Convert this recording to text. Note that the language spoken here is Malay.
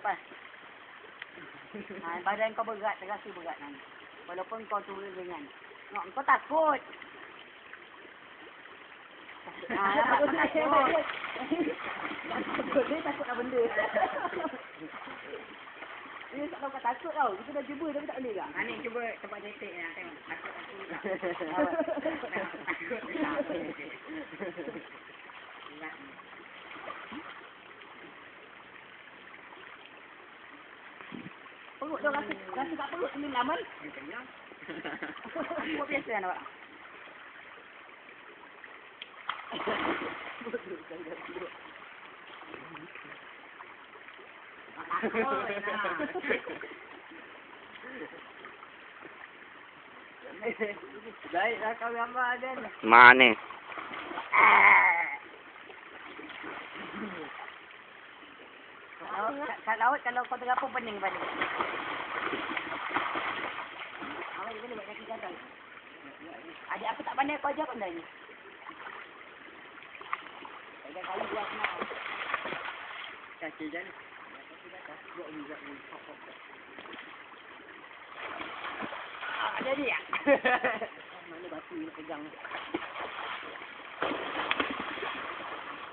lepas. Ha, badan kau berat, terasa berat nanti. Walaupun kau turun ringan. No, kau takut. Ha, kau takut. Takut dia takut nak benda. Dia tak tahu kat takut tau. Kita dah cuba tapi tak boleh tak? Ha, ni cuba tempat jetik. Tengok. Takut aku juga. Takut. Berat ni. Perut dia rasa, rasa kat perut ni laman. Dia kenyang. Aku buat biasa kan awak. Takut kau? Kalau kat, laut kalau kau tergapung pening balik. Awak boleh buat kaki gatal. Adik aku tak pandai kau ajar pandai ni. Tiga kali buat senang. Kaki ni. Ah, jadi ya. Mana batu ni pegang ni.